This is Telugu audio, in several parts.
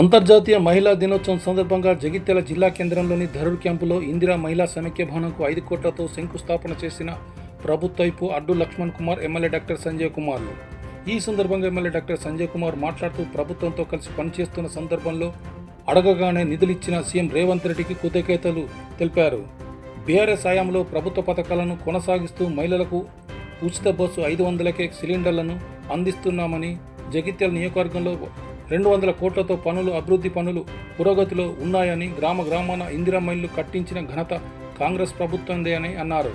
అంతర్జాతీయ మహిళా దినోత్సవం సందర్భంగా జగిత్యాల జిల్లా కేంద్రంలోని ధరూర్ క్యాంపులో ఇందిరా మహిళా సమైక్య భవనంకు ఐదు కోట్లతో శంకుస్థాపన చేసిన ప్రభుత్వైపు అడ్డు లక్ష్మణ్ కుమార్ ఎమ్మెల్యే డాక్టర్ సంజయ్ కుమార్లు. ఈ సందర్భంగా ఎమ్మెల్యే డాక్టర్ సంజయ్ కుమార్ మాట్లాడుతూ ప్రభుత్వంతో కలిసి పనిచేస్తున్న సందర్భంలో అడగగానే నిధులిచ్చిన సీఎం రేవంత్ రెడ్డికి కృతజ్ఞతలు తెలిపారు. బీఆర్ఎస్ హయాంలో ప్రభుత్వ పథకాలను కొనసాగిస్తూ మహిళలకు ఉచిత బస్సు ఐదు వందలకే సిలిండర్లను అందిస్తున్నామని జగిత్యాల నియోజకవర్గంలో రెండు వందల కోట్లతో పనులు అభివృద్ధి పనులు పురోగతిలో ఉన్నాయని గ్రామ గ్రామాన ఇందిరా మైళ్ళు కట్టించిన ఘనత కాంగ్రెస్ ప్రభుత్వందే అని అన్నారు.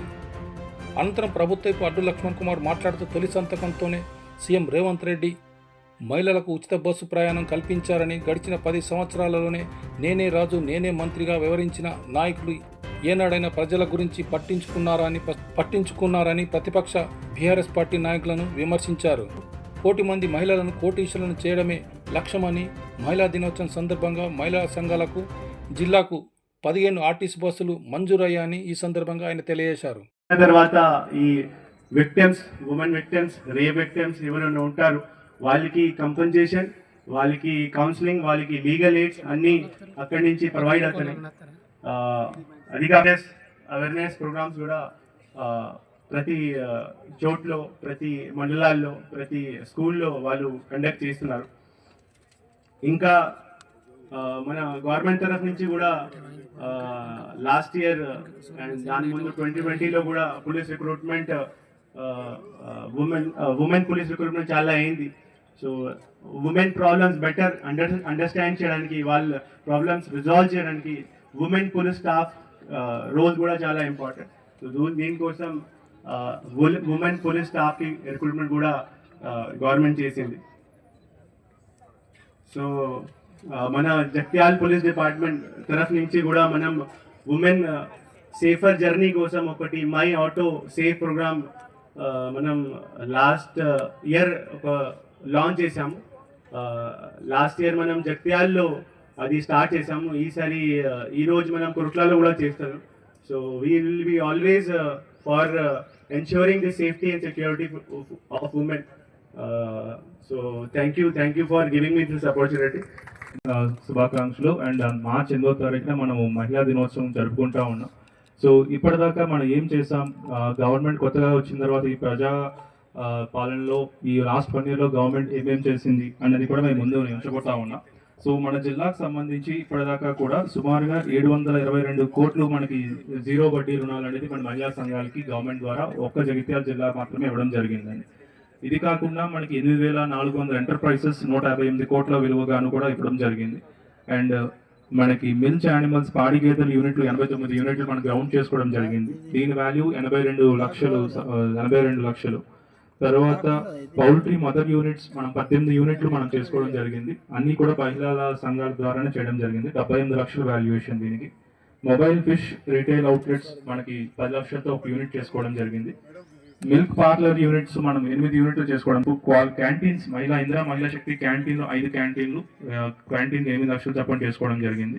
అనంతరం ప్రభుత్వపు అడ్డు లక్ష్మణ్ కుమార్ మాట్లాడుతూ తొలి సంతకంతోనే సీఎం రేవంత్ రెడ్డి మహిళలకు ఉచిత బస్సు ప్రయాణం కల్పించారని గడిచిన పది సంవత్సరాలలోనే నేనే రాజు నేనే మంత్రిగా వివరించిన నాయకులు ఏనాడైనా ప్రజల గురించి పట్టించుకున్నారని పట్టించుకున్నారని ప్రతిపక్ష బీఆర్ఎస్ పార్టీ నాయకులను విమర్శించారు. కోటి మంది మహిళలను కోటీశ్వరులను చేయడమే లక్ష్యమని మహిళా దినోత్సవం సందర్భంగా మహిళా సంఘాలకు జిల్లాకు పదిహేను ఆర్టీసీ బస్సులు మంజూరయ్యాయని ఈ సందర్భంగా ఆయన తెలియజేశారు. తర్వాత ఈ విక్టిమ్స్ ఉమెన్ విక్టిమ్స్ రే విక్టిమ్స్ ఎవరైనా ఉంటారు వాళ్ళకి కంపెన్సేషన్ వాళ్ళకి కౌన్సిలింగ్ వాళ్ళకి లీగల్ ఎయిడ్స్ అన్ని అక్కడి నుంచి ప్రొవైడ్ అవుతున్నాయి. ఆ, అవేర్నెస్ ప్రోగ్రామ్స్ కూడా ప్రతి చోట్లో ప్రతి మండలాల్లో ప్రతి స్కూల్లో వాళ్ళు కండక్ట్ చేస్తున్నారు. ఇంకా మన గవర్నమెంట్ తరఫు నుంచి కూడా లాస్ట్ ఇయర్ అండ్ దాని ముందు ట్వంటీ ట్వంటీలో కూడా police recruitment women women police recruitment చాలా అయింది. So women problems better under understand చేయడానికి వాళ్ళ ప్రాబ్లమ్స్ రిజాల్వ్ చేయడానికి ఉమెన్ పోలీస్ స్టాఫ్ రోల్ కూడా చాలా ఇంపార్టెంట్ సో దీనికోసం ఉమెన్ పోలీస్ స్టాఫ్కి రిక్రూట్మెంట్ కూడా గవర్నమెంట్ చేసింది. సో మన జగ్త్యాల్ పోలీస్ డిపార్ట్మెంట్ తరఫు నుంచి కూడా మనం ఉమెన్ సేఫర్ జర్నీ కోసం ఒకటి మై ఆటో సేఫ్ ప్రోగ్రామ్ మనం లాస్ట్ ఇయర్ ఒక లాంచ్ చేసాము లాస్ట్ ఇయర్ మనం జగ్త్యాల్లో అది స్టార్ట్ చేసాము ఈసారి ఈరోజు ఈ రోజు మనం కురుట్లలో కూడా చేస్తాను. So we will be always for ensuring the safety and security of women so thank you thank you for giving me this opportunity శుభాకాంక్షలు. అండ్ uh, మార్చ్ ఎనిమిదో తారీఖున మనము మహిళా దినోత్సవం జరుపుకుంటా ఉన్నాం. సో ఇప్పటిదాకా మనం ఏం చేసాం గవర్నమెంట్ కొత్తగా వచ్చిన తర్వాత ఈ ప్రజా పాలనలో ఈ లాస్ట్ వన్ ఇయర్లో గవర్నమెంట్ ఏమేం చేసింది అనేది కూడా మేము ముందు ఉంచబోతా ఉన్నాం. సో మన జిల్లాకు సంబంధించి ఇప్పటిదాకా కూడా సుమారుగా ఏడు వందల ఇరవై రెండు కోట్లు మనకి జీరో వడ్డీ రుణాలు అనేది మన మహిళా సంఘాలకి గవర్నమెంట్ ద్వారా ఒక్క జగిత్యాల జిల్లా మాత్రమే ఇవ్వడం జరిగిందండి. ఇది కాకుండా మనకి ఎనిమిది వేల నాలుగు వందల ఎంటర్ప్రైజెస్ నూట యాభై ఎనిమిది కోట్ల విలువగాను కూడా ఇవ్వడం జరిగింది. అండ్ uh, మనకి మిల్చ్ యానిమల్స్ పాడి గేదెల యూనిట్లు ఎనభై తొమ్మిది యూనిట్లు మనం గ్రౌండ్ చేసుకోవడం జరిగింది. దీని వాల్యూ ఎనభై రెండు లక్షలు ఎనభై రెండు లక్షలు. తర్వాత పౌల్ట్రీ మదర్ యూనిట్స్ మనం పద్దెనిమిది యూనిట్లు మనం చేసుకోవడం జరిగింది. అన్ని కూడా మహిళల సంఘాల ద్వారానే చేయడం జరిగింది. డెబ్బై ఎనిమిది లక్షల వాల్యుయేషన్ దీనికి. మొబైల్ ఫిష్ రీటైల్ అవుట్లెట్స్ మనకి పది లక్షలతో ఒక యూనిట్ చేసుకోవడం జరిగింది. మిల్క్ పార్లర్ యూనిట్స్ మనం ఎనిమిది యూనిట్లు చేసుకోవడం. క్వాల్ క్యాంటీన్స్ మహిళా ఇందిరా మహిళా శక్తి క్యాంటీన్లు ఐదు క్యాంటీన్లు క్యాంటీన్ ఎనిమిది లక్షలు చొప్పున చేసుకోవడం జరిగింది.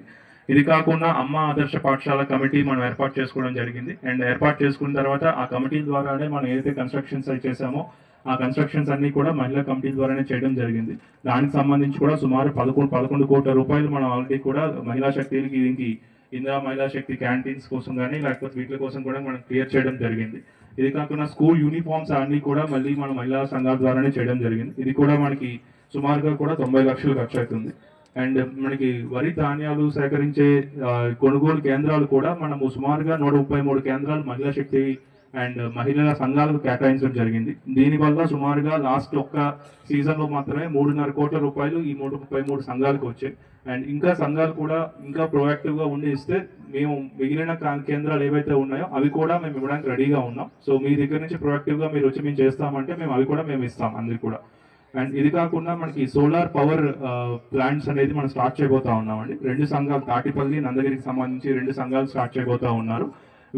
ఇది కాకుండా అమ్మ ఆదర్శ పాఠశాల కమిటీ మనం ఏర్పాటు చేసుకోవడం జరిగింది. అండ్ ఏర్పాటు చేసుకున్న తర్వాత ఆ కమిటీ ద్వారానే మనం ఏదైతే కన్స్ట్రక్షన్స్ అవి చేసామో ఆ కన్స్ట్రక్షన్స్ అన్ని కూడా మహిళా కమిటీ ద్వారానే చేయడం జరిగింది. దానికి సంబంధించి కూడా సుమారు పదకొండు పదకొండు కోట్ల రూపాయలు మనం ఆల్రెడీ కూడా మహిళా శక్తికి దీనికి ఇందిరా మహిళా శక్తి క్యాంటీన్స్ కోసం కానీ లేకపోతే వీటి కోసం కూడా మనం క్లియర్ చేయడం జరిగింది. ఇది కాకుండా స్కూల్ యూనిఫామ్స్ అన్ని కూడా మళ్ళీ మన మహిళా సంఘాల ద్వారానే చేయడం జరిగింది. ఇది కూడా మనకి సుమారుగా కూడా తొంభై లక్షలు ఖర్చు అవుతుంది అండ్ మనకి వరి ధాన్యాలు సేకరించే కొనుగోలు కేంద్రాలు కూడా మనము సుమారుగా నూట ముప్పై మూడు కేంద్రాలు మహిళా శక్తి అండ్ మహిళల సంఘాలకు కేటాయించడం జరిగింది. దీనివల్ల సుమారుగా లాస్ట్ ఒక్క సీజన్లో మాత్రమే మూడున్నర కోట్ల రూపాయలు ఈ మూడు ముప్పై మూడు సంఘాలకు వచ్చాయి. అండ్ ఇంకా సంఘాలు కూడా ఇంకా ప్రొయాక్టివ్గా ఉండి ఇస్తే మేము మిగిలిన కేంద్రాలు ఏవైతే ఉన్నాయో అవి కూడా మేము ఇవ్వడానికి రెడీగా ఉన్నాం. సో మీ దగ్గర నుంచి ప్రొయాక్టివ్గా మీరు వచ్చి మేము చేస్తామంటే మేము అవి కూడా మేము ఇస్తాం అందరికి కూడా. అండ్ ఇది కాకుండా మనకి సోలార్ పవర్ ప్లాంట్స్ అనేది మనం స్టార్ట్ చేయబోతా ఉన్నామండి. రెండు సంఘాలు తాటిపల్లి నందగిరికి సంబంధించి రెండు సంఘాలు స్టార్ట్ చేయబోతా ఉన్నారు.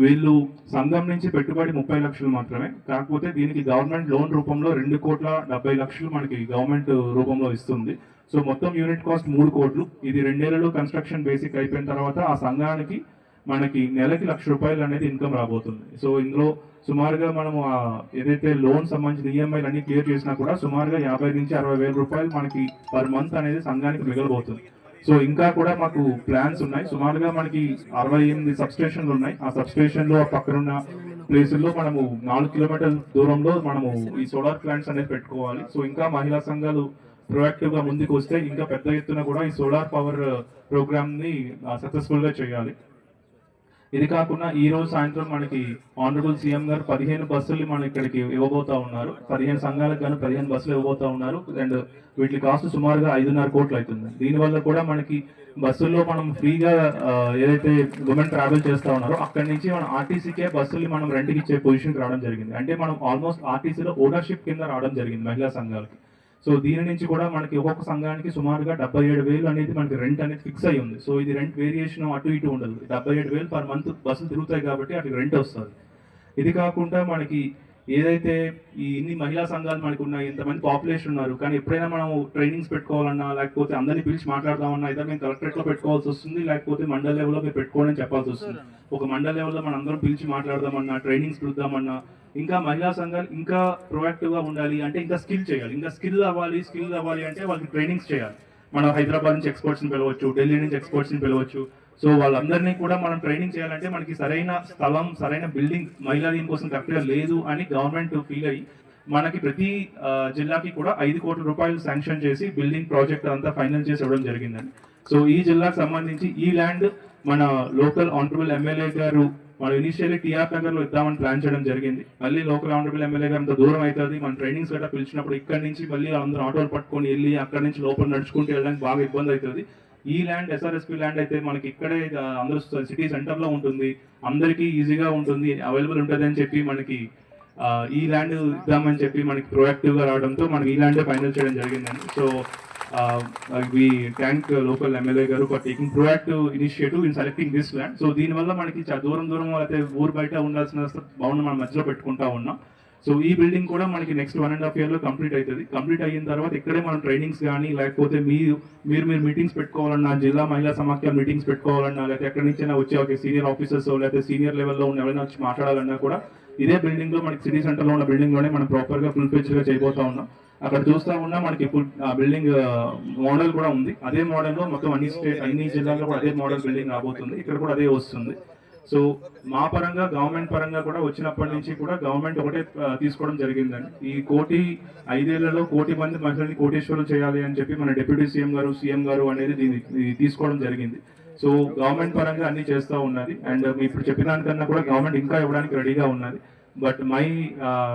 వీళ్ళు సంఘం నుంచి పెట్టుబడి ముప్పై లక్షలు మాత్రమే. కాకపోతే దీనికి గవర్నమెంట్ లోన్ రూపంలో రెండు కోట్ల డెబ్బై లక్షలు మనకి గవర్నమెంట్ రూపంలో ఇస్తుంది. సో మొత్తం యూనిట్ కాస్ట్ మూడు కోట్లు. ఇది రెండేళ్ళలో కన్స్ట్రక్షన్ బేసిక్ అయిపోయిన తర్వాత ఆ సంఘానికి మనకి నెలకి లక్ష రూపాయలు అనేది ఇన్కమ్ రాబోతుంది. సో ఇందులో సుమారుగా మనము ఏదైతే లోన్ సంబంధించిన ఈఎంఐలు అన్ని క్లియర్ చేసినా కూడా సుమారుగా యాభై నుంచి అరవై వేల రూపాయలు మనకి పర్ మంత్ అనేది సంఘానికి మిగలబోతుంది. సో ఇంకా కూడా మాకు ప్లాన్స్ ఉన్నాయి. సుమారుగా మనకి అరవై ఎనిమిది సబ్స్టేషన్లు ఉన్నాయి. ఆ సబ్స్టేషన్లో పక్కనున్న ప్లేసుల్లో మనము నాలుగు కిలోమీటర్ల దూరంలో మనము ఈ సోలార్ ప్లాంట్స్ అనేది పెట్టుకోవాలి. సో ఇంకా మహిళా సంఘాలు ప్రొయాక్టివ్గా ముందుకు వస్తే ఇంకా పెద్ద ఎత్తున కూడా ఈ సోలార్ పవర్ ప్రోగ్రామ్ని సక్సెస్ఫుల్గా చేయాలి. ఇది కాకుండా ఈ రోజు సాయంత్రం మనకి ఆనరబుల్ సీఎం గారు పదిహేను బస్సులు మన ఇక్కడికి ఇవ్వబోతా ఉన్నారు. పదిహేను సంఘాలకు గాను పదిహేను బస్సులు ఇవ్వబోతా ఉన్నారు. అండ్ వీటి కాస్ట్ సుమారుగా ఐదున్నర కోట్లు అవుతుంది. దీనివల్ల కూడా మనకి బస్సుల్లో మనం ఫ్రీగా ఏదైతే ఉమెన్ ట్రావెల్ చేస్తూ ఉన్నారో అక్కడి నుంచి మనం ఆర్టీసీకే బస్సులు మనం రెంట్కి ఇచ్చే పొజిషన్కి రావడం జరిగింది. అంటే మనం ఆల్మోస్ట్ ఆర్టీసీలో ఓనర్షిప్ కింద రావడం జరిగింది మహిళా సంఘాలకి. సో దీని నుంచి కూడా మనకి ఒక్కొక్క సంఘానికి సుమారుగా డెబ్బై ఏడు వేలు అనేది మనకి రెంట్ అనేది ఫిక్స్ అయి ఉంది. సో ఇది రెంట్ వేరియేషన్ అటు ఇటు ఉండదు. డెబ్బై ఏడు వేలు పర్ మంత్ బస్సులు తిరుగుతాయి కాబట్టి అటు రెంట్ వస్తుంది. ఇది కాకుండా మనకి ఏదైతే ఈ ఇన్ని మహిళా సంఘాలు మనకు ఉన్నాయి ఇంతమంది పాపులేషన్ ఉన్నారు కానీ ఎప్పుడైనా మనం ట్రైనింగ్స్ పెట్టుకోవాలన్నా లేకపోతే అందరినీ పిలిచి మాట్లాడదామన్నా అయితే మేము కలెక్టరేట్లో పెట్టుకోవాల్సి వస్తుంది లేకపోతే మండల లెవెల్లో మీరు పెట్టుకోవడం చెప్పాల్సి వస్తుంది. ఒక మండల లెవెల్లో మనం అందరం పిలిచి మాట్లాడదామన్నా ట్రైనింగ్స్ పిలుద్దామన్నా ఇంకా మహిళా సంఘాలు ఇంకా ప్రొయాక్టివ్గా ఉండాలి అంటే ఇంకా స్కిల్ చేయాలి. ఇంకా స్కిల్ అవ్వాలి స్కిల్ అవ్వాలి అంటే వాళ్ళకి ట్రైనింగ్స్ చేయాలి. మనం హైదరాబాద్ నుంచి ఎక్స్పర్ట్స్ని పిలవచ్చు ఢిల్లీ నుంచి ఎక్స్పర్ట్స్ని పిలవచ్చు. సో వాళ్ళందరినీ కూడా మనం ట్రైనింగ్ చేయాలంటే మనకి సరైన స్థలం సరైన బిల్డింగ్ మహిళా దీనికోసం కరెక్ట్గా లేదు అని గవర్నమెంట్ ఫీల్ అయ్యి మనకి ప్రతి జిల్లాకి కూడా ఐదు కోట్ల రూపాయలు శాంక్షన్ చేసి బిల్డింగ్ ప్రాజెక్ట్ అంతా ఫైనల్ చేసి ఇవ్వడం జరిగిందండి. సో ఈ జిల్లాకు సంబంధించి ఈ ల్యాండ్ మన లోకల్ ఆనరబుల్ ఎమ్మెల్యే గారు మనం ఇనిషియల్లీ టీఆర్ నగర్లో ఇద్దామని ప్లాన్ చేయడం జరిగింది. మళ్ళీ లోకల్ ఆనరబుల్ ఎమ్మెల్యే గారు అంత దూరం అవుతుంది. మన ట్రైనింగ్స్ గట్రా పిలిచినప్పుడు ఇక్కడ నుంచి మళ్ళీ అందరూ ఆటోలు పట్టుకొని వెళ్ళి అక్కడ నుంచి లోపల నడుచుకుంటూ వెళ్ళడానికి బాగా ఇబ్బంది అవుతుంది. ఈ ల్యాండ్ ఎస్ఆర్ఎస్పి ల్యాండ్ అయితే మనకి ఇక్కడే అందరూ సిటీ సెంటర్లో ఉంటుంది. అందరికీ ఈజీగా ఉంటుంది. అవైలబుల్ ఉంటుంది అని చెప్పి మనకి ఈ ల్యాండ్ ఇద్దామని చెప్పి మనకి ప్రొయాక్టివ్గా రావడంతో మనకి ఈ ల్యాండ్ ఫైనల్ చేయడం జరిగిందండి. So we thank local MLA గారు for taking proactive initiative in selecting this land so దీనివల్ల మనకి దూరం దూరం అయితే ఊరు బయట ఉండాల్సిన బాగుండి మన మధ్యలో పెట్టుకుంటా ఉన్నాం. సో ఈ బిల్డింగ్ కూడా మనకి నెక్స్ట్ వన్ అండ్ హాఫ్ ఇయర్లో కంప్లీట్ అవుతుంది కంప్లీట్ అయిన తర్వాత ఇక్కడే మనం ట్రైనింగ్స్ కానీ లేకపోతే మీరు మీరు మీరు మీటింగ్స్ పెట్టుకోవాలన్నా జిల్లా మహిళా సమాఖ్య మీటింగ్స్ పెట్టుకోవాలన్నా లేకపోతే ఎక్కడి నుంచైనా వచ్చే ఒక సీనియర్ ఆఫీసర్స్ లేకపోతే సీనియర్ లెవెల్లో ఉన్న ఎవరైనా వచ్చి మాట్లాడాలన్నా కూడా ఇదే బిల్డింగ్లో మనకి సిటీ సెంటర్లో ఉన్న బిల్డింగ్లోనే మనం ప్రాపర్గా ఫుల్ చేయబోతా ఉన్నాం. అక్కడ చూస్తా ఉన్నా మనకి ఆ బిల్డింగ్ మోడల్ కూడా ఉంది. అదే మోడల్లో మొత్తం అన్ని స్టేట్ అన్ని జిల్లాల్లో కూడా అదే మోడల్ బిల్డింగ్ రాబోతుంది. ఇక్కడ కూడా అదే వస్తుంది. సో మా పరంగా గవర్నమెంట్ పరంగా కూడా వచ్చినప్పటి నుంచి కూడా గవర్నమెంట్ ఒకటే తీసుకోవడం జరిగిందండి. ఈ కోటి ఐదేళ్ళలో కోటి మంది మహిళల్ని కోటేశ్వరులు చేయాలి అని చెప్పి మన డిప్యూటీ సీఎం గారు సీఎం గారు అనేది దీన్ని ఇది తీసుకోవడం జరిగింది. సో గవర్నమెంట్ పరంగా అన్ని చేస్తూ ఉన్నది. అండ్ ఇప్పుడు చెప్పిన దానికన్నా కూడా గవర్నమెంట్ ఇంకా ఇవ్వడానికి రెడీగా ఉన్నది. బట్ మై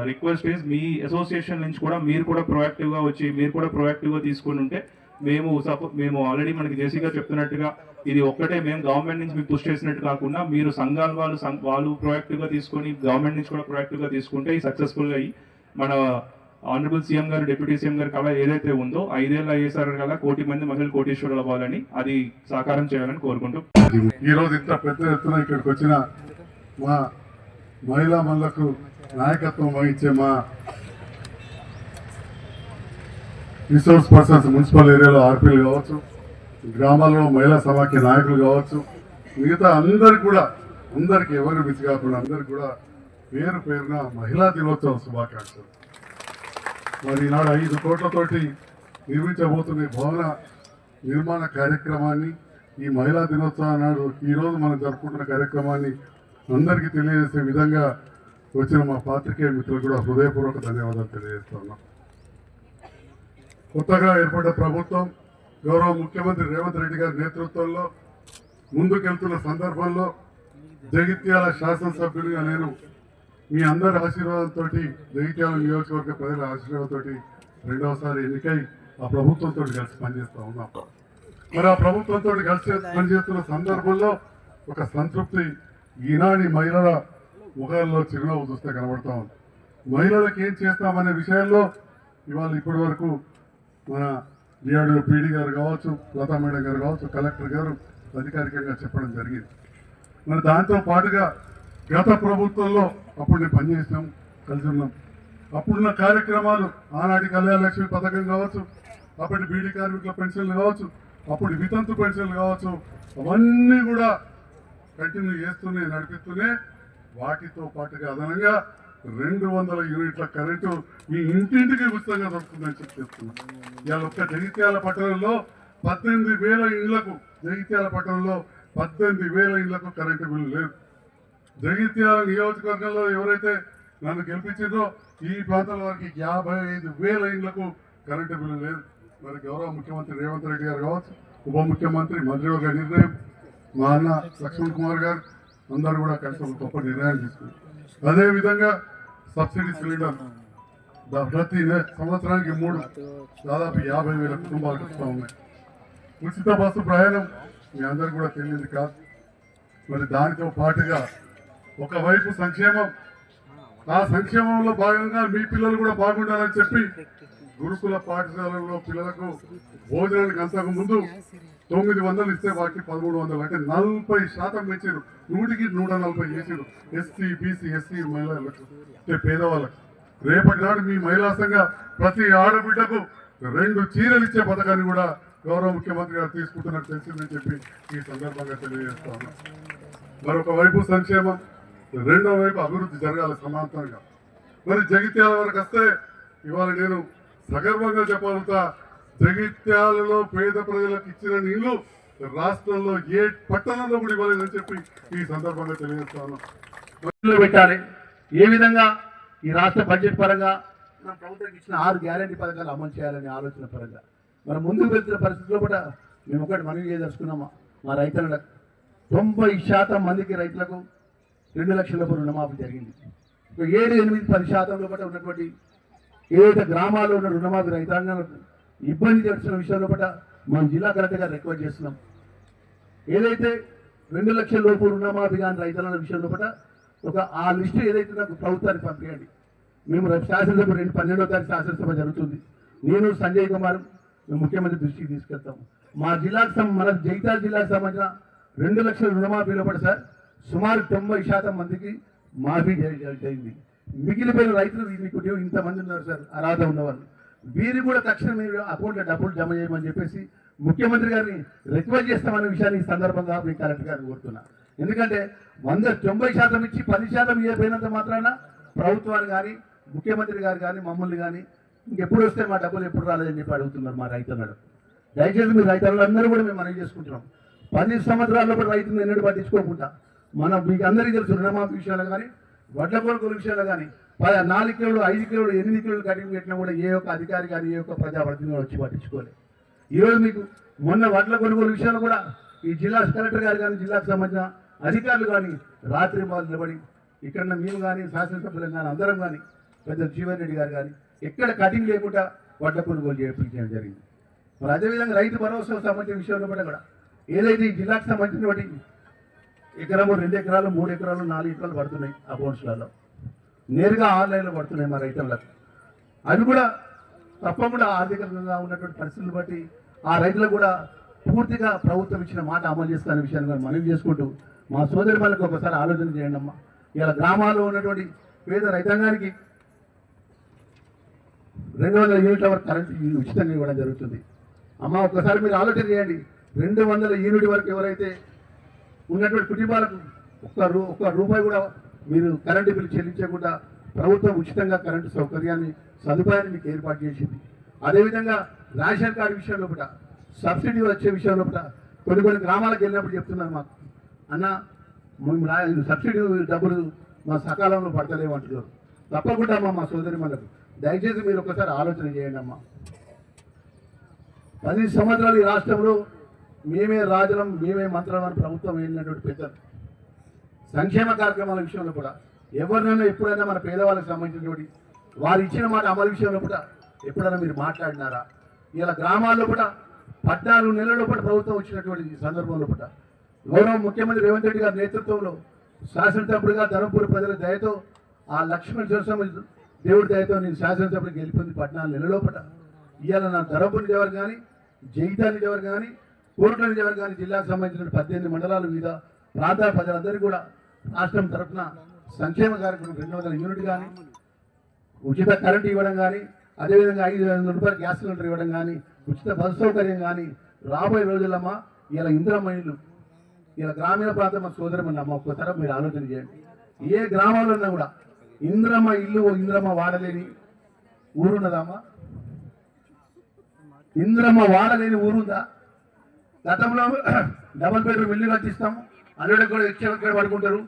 రిక్వెస్ట్ ఈజ్ మీ అసోసియేషన్ నుంచి కూడా మీరు కూడా ప్రొయాక్టివ్గా వచ్చి మీరు కూడా ప్రొయాక్టివ్గా తీసుకుని ఉంటే మేము సపో మేము ఆల్రెడీ మనకి జేసీగా చెప్తున్నట్టుగా ఇది ఒక్కటే మేము గవర్నమెంట్ నుంచి మీకు పుష్ చేసినట్టు కాకుండా మీరు సంఘాల వాళ్ళు వాళ్ళు ప్రొయాక్టివ్గా తీసుకొని గవర్నమెంట్ నుంచి కూడా ప్రొయాక్టివ్గా తీసుకుంటే ఈ సక్సెస్ఫుల్గా అయ్యి మన ఆనరబుల్ సీఎం గారు డిప్యూటీ సీఎం గారు కళ ఏదైతే ఉందో ఐదేళ్ళు అయ్యేసారు కదా కోటి మంది మహిళలు కోటీశ్వరులు అవ్వాలని అది సాకారం చేయాలని కోరుకుంటూ ఈ రోజు ఇంత పెద్ద ఎత్తున ఇక్కడికి వచ్చిన మా మహిళా మండలకు నాయకత్వం వహించే మా రిసోర్స్ పర్సన్స్ మున్సిపల్ ఏరియాలో ఆర్పీలు కావచ్చు గ్రామాల్లో మహిళా సమాఖ్య నాయకులు కావచ్చు మిగతా అందరికి కూడా అందరికి ఎవరు మిస్ కాకుండా అందరికి కూడా పేరు పేరున మహిళా దినోత్సవం శుభాకాంక్షలు. మరి ఈనాడు ఐదు కోట్లతోటి నిర్మించబోతున్న భవన నిర్మాణ కార్యక్రమాన్ని ఈ మహిళా దినోత్సవం నాడు ఈరోజు మనం జరుపుకుంటున్న కార్యక్రమాన్ని అందరికీ తెలియజేసే విధంగా వచ్చిన మా పాత్రికేయ మిత్రులు కూడా హృదయపూర్వక ధన్యవాదాలు తెలియజేస్తున్నాం కొత్తగా ఏర్పడ్డ ప్రభుత్వం గౌరవ ముఖ్యమంత్రి రేవంత్ రెడ్డి గారి నేతృత్వంలో ముందుకెళ్తున్న సందర్భంలో జగిత్యాల శాసనసభ్యులుగా నేను మీ అందరి ఆశీర్వాదంతో జగిత్యాల నియోజకవర్గ ప్రజల ఆశీర్వాదంతో రెండవసారి ఎన్నికై ఆ ప్రభుత్వంతో కలిసి పనిచేస్తూ ఉన్నాం. మరి ఆ ప్రభుత్వంతో కలిసి పనిచేస్తున్న సందర్భంలో ఒక సంతృప్తి ఈనాడి మహిళల ముఖాల్లో చిరునవ్వు చూస్తే కనబడతా ఉంది. మహిళలకు ఏం చేస్తామనే విషయంలో ఇవాళ ఇప్పటి వరకు మన డిఆర్డీఓ పీడీ గారు కావచ్చు లతా మేడం గారు కావచ్చు కలెక్టర్ గారు అధికారికంగా చెప్పడం జరిగింది. మరి దాంతో పాటుగా గత ప్రభుత్వంలో అప్పుడు నేను పనిచేసినాం కలిసి ఉన్నాం. అప్పుడున్న కార్యక్రమాలు ఆనాటి కళ్యాణ లక్ష్మి పథకం కావచ్చు అప్పటి బీడీ కార్మికుల పెన్షన్లు కావచ్చు అప్పుడు వితంతు పెన్షన్లు కావచ్చు అవన్నీ కూడా కంటిన్యూ చేస్తూనే నడిపిస్తూనే వాటితో పాటుగా అదనంగా రెండు వందల యూనిట్ల కరెంటు మీ ఇంటింటికి ఉచితంగా దొరుకుతుందని చెప్పి చెప్తున్నాను ఇవాళ ఒక్క జగిత్యాల పట్టణంలో పద్దెనిమిది వేల ఇళ్ళకు జగిత్యాల పట్టణంలో పద్దెనిమిది వేల ఇళ్ళకు కరెంటు బిల్లు లేదు జగిత్యాల నియోజకవర్గంలో ఎవరైతే నన్ను గెలిపించిందో ఈ ప్రాంతాల వారికి యాభై ఐదు వేల ఇండ్లకు కరెంటు బిల్లు లేదు. మరి గౌరవ ముఖ్యమంత్రి రేవంత్ రెడ్డి గారు కావచ్చు ఉప ముఖ్యమంత్రి మంత్రివర్గ నిర్ణయం మా అన్న లక్ష్మణ్ కుమార్ గారు అందరూ కూడా కలిసి ఒక గొప్ప నిర్ణయం తీసుకున్నారు. అదేవిధంగా సబ్సిడీ సిలిండర్ ప్రతి సంవత్సరానికి మూడు దాదాపు యాభై వేల కుటుంబాలకు వస్తూ ఉన్నాయి. ఉచిత బస్సు ప్రయాణం మీ అందరు కూడా తెలియదు కాదు. మరి దానితో పాటుగా ఒకవైపు సంక్షేమం ఆ సంక్షేమంలో భాగంగా మీ పిల్లలు కూడా బాగుండాలని చెప్పి గురుకుల పాఠశాలలో పిల్లలకు భోజనానికి అంతకు ముందు తొమ్మిది వందలు ఇస్తే వాటికి పదమూడు వందలు. అంటే నలభై శాతం పెంచారు. నూటికి నూట నలభై చేసారు ఎస్సీ బీసీ ఎస్సీ మహిళలకు అంటే పేదవాళ్ళకు. రేపటి నాడు మీ మహిళా సంఘ ప్రతి ఆడబిడ్డకు రెండు చీరలు ఇచ్చే పథకాన్ని కూడా గౌరవ ముఖ్యమంత్రి గారు తీసుకుంటున్నట్టు తెలిసిందని చెప్పి ఈ సందర్భంగా తెలియజేస్తాను మరొక వైపు సంక్షేమం రెండో వైపు అభివృద్ధి జరగాలి సమాంతరంగా. మరి జగిత్యాల వరకు వస్తే ఇవాళ నేను సగర్వంగా చెప్పగలుగుతా జగిత్యాలలో పేద ప్రజలకు ఇచ్చిన నీళ్ళు రాష్ట్రంలో ఏ పట్టణంలో కూడా ఇవ్వలేదని చెప్పి ఈ సందర్భంగా తెలియజేస్తాను. పెట్టాలి. ఏ విధంగా ఈ రాష్ట్ర బడ్జెట్ పరంగా మన ప్రభుత్వం ఇచ్చిన ఆరు గ్యారంటీ పథకాలు అమలు చేయాలనే ఆలోచన పరంగా. మనం ముందుకు వెళ్తున్న పరిస్థితుల్లో కూడా మేము ఒకటి మనవి చేయదలుచుకున్నాము? మా రైతులకు తొంభై శాతం మందికి రైతులకు రెండు లక్షల రుణమాఫీ జరిగింది. ఏడు ఎనిమిది పది శాతంలో కూడా ఉన్నటువంటి ఏదైతే గ్రామాల్లో ఉన్న రుణమాఫీ రైతాంగాలకు ఇబ్బంది చేస్తున్న విషయంలో కూడా మనం జిల్లా కలెక్టర్ గారు రిక్వెస్ట్ చేస్తున్నాం. ఏదైతే రెండు లక్షల లోపు రుణమాఫీ కానీ రైతులన్న విషయంలో కూడా ఒక ఆ లిస్టు ఏదైతే నాకు ప్రభుత్వానికి పంపించండి మేము రేపు శాసనసభ రెండు పన్నెండో తారీఖు శాసనసభ జరుగుతుంది. నేను సంజయ్ కుమార్ మేము ముఖ్యమంత్రి దృష్టికి తీసుకెళ్తాము మా జిల్లాకు మన జగిత్యాల జిల్లాకు సంబంధించిన రెండు లక్షల రుణమాఫీలో పడి సార్ సుమారు తొంభై శాతం మందికి మాఫీ జరి- జరిగింది మిగిలిపోయిన రైతులు మీకు ఇంతమంది ఉన్నారు సార్. అర్హత ఉన్నవాళ్ళు. వీరికి కూడా తక్షణం మీరు అకౌంట్లో డబ్బులు జమ చేయమని చెప్పేసి ముఖ్యమంత్రి గారిని రిక్వెస్ట్ చేస్తామనే విషయాన్ని ఈ సందర్భంగా మీ కలెక్టర్ గారిని కోరుతున్నా. ఎందుకంటే వంద తొంభై శాతం ఇచ్చి పది శాతం ఇవ్వకపోయినంత మాత్రాన ప్రభుత్వాన్ని కానీ ముఖ్యమంత్రి గారు కానీ మమ్మల్ని కానీ ఇంకెప్పుడు వస్తే మా డబ్బులు ఎప్పుడు రాలేదని చెప్పి అడుగుతున్నారు మా రైతున్నాడు దయచేసి మీ రైతులందరూ కూడా మేము మనవి చేసుకుంటున్నాం. పది సంవత్సరాల్లో కూడా రైతులు ఎన్నడూ పట్టించుకోకుండా మనం మీకు అందరికీ తెలుసు రుణమాఫీ విషయాలు కానీ వడ్ల కొనుగోలు విషయాలు కానీ నాలుగు కిలోలు ఐదు కిలోలు ఎనిమిది కిలోలు కటింగ్ పెట్టినా కూడా ఏ ఒక్క అధికారి కానీ ఏ ఒక్క ప్రజాప్రతినిధి వచ్చి పట్టించుకోలేదు. ఈరోజు మీకు మొన్న వడ్ల కొనుగోలు విషయాలు కూడా ఈ జిల్లా కలెక్టర్ గారు కానీ జిల్లాకు సంబంధించిన అధికారులు కానీ రాత్రి బాలు నిలబడి ఇక్కడ మేము కానీ శాసనసభ్యులం కానీ అందరం కానీ పెద్ద జీవన్ రెడ్డి గారు కానీ ఎక్కడ కటింగ్ లేకుండా వడ్ల కొనుగోలు చేయించడం జరిగింది. మరి అదేవిధంగా రైతు భరోసాకు సంబంధించిన విషయంలో కూడా కూడా ఏదైతే ఈ జిల్లాకు సంబంధించినటువంటి ఎకరము రెండు ఎకరాలు మూడు ఎకరాలు నాలుగు ఎకరాలు పడుతున్నాయి అకౌంట్స్లలో. నేరుగా ఆన్లైన్లో పడుతున్నాయి మా రైతులకు అవి కూడా తప్పకుండా ఆర్థికంగా ఉన్నటువంటి పరిస్థితులను బట్టి ఆ రైతులకు కూడా పూర్తిగా ప్రభుత్వం ఇచ్చిన మాట అమలు చేస్తున్న విషయాన్ని మనవి చేసుకుంటూ మా సోదరి వాళ్ళకి ఒకసారి ఆలోచన చేయండి అమ్మా. ఇలా గ్రామాల్లో ఉన్నటువంటి పేద రైతాంగానికి రెండు వందల యూనిట్ల వరకు కరెంట్ ఉచితంగా ఇవ్వడం జరుగుతుంది. అమ్మ ఒక్కసారి మీరు ఆలోచన చేయండి. రెండు వందల యూనిట్ వరకు ఎవరైతే ఉన్నటువంటి కుటుంబాలకు ఒక్క రూ ఒక్క రూపాయి కూడా మీరు కరెంటు బిల్లు చెల్లించకుండా ప్రభుత్వం ఉచితంగా కరెంటు సౌకర్యాన్ని సదుపాయాన్ని మీకు ఏర్పాటు చేసింది. అదేవిధంగా రేషన్ కార్డు విషయంలో కూడా సబ్సిడీ వచ్చే విషయంలో కూడా కొన్ని కొన్ని గ్రామాలకు వెళ్ళినప్పుడు చెప్తున్నారు మాకు. అన్న మేము సబ్సిడీ డబ్బులు మా సకాలంలో పడతలేవు అంటున్నారు. తప్పకుండా అమ్మా మా సోదరి మనకు దయచేసి మీరు ఒకసారి ఆలోచన చేయండి అమ్మా. పది సంవత్సరాలు ఈ రాష్ట్రంలో మేమే రాజులం మేమే మంత్రం అని ప్రభుత్వం వెళ్ళినటువంటి పెద్దలు. సంక్షేమ కార్యక్రమాల విషయంలో కూడా ఎవరినైనా ఎప్పుడైనా మన పేదవాళ్ళకి సంబంధించినటువంటి వారు ఇచ్చిన మాట అమలు విషయంలో కూడా ఎప్పుడైనా మీరు మాట్లాడినారా? ఇలా గ్రామాల్లో కూడా పద్నాలుగు నెలల్లో కూడా ప్రభుత్వం వచ్చినటువంటి ఈ సందర్భంలో కూడా గౌరవ ముఖ్యమంత్రి రేవంత్ రెడ్డి గారి నేతృత్వంలో శాసనసభ్యుడిగా ధర్మపురి ప్రజల దయతో ఆ లక్ష్మణ జోసమ్మ దేవుడి దయతో నేను శాసనసభ్యుడికి గెలిపింది పద్నాలుగు నెలల లోపల ఇవాళ నా ధర్మపురి నిజవర్ కానీ జగితాల ఎవరు కానీ కోరుట్ల ఎవరు కానీ జిల్లాకు సంబంధించిన పద్దెనిమిది మండలాల మీద ప్రాంతాల ప్రజలందరికీ కూడా రాష్ట్రం తరఫున సంక్షేమ కార్యక్రమం రెండు వందల యూనిట్ కానీ ఉచిత కరెంట్ ఇవ్వడం కానీ అదేవిధంగా ఐదు వందల రూపాయలు గ్యాస్ సిలిండర్ ఇవ్వడం కానీ ఉచిత బస్సు సౌకర్యం కానీ రాబోయే రోజులమ్మా ఇలా ఇందిరమహిళలు ఇలా గ్రామీణ ప్రాంతం సోదరమని అమ్మ ఒక్కసారి మీరు ఆలోచన చేయండి. ఏ గ్రామంలో ఉన్నా కూడా ఇంద్రమ్మ ఇల్లు ఇంద్రమ్మ వాడలేని ఊరున్నదమ్మా ఇంద్రమ్మ వాడలేని ఊరుందా గతంలో డబల్ బెడ్రూమ్ ఇల్లు కట్టిస్తాము. అల్లుడికి కూడా ఇచ్చే పడుకుంటారు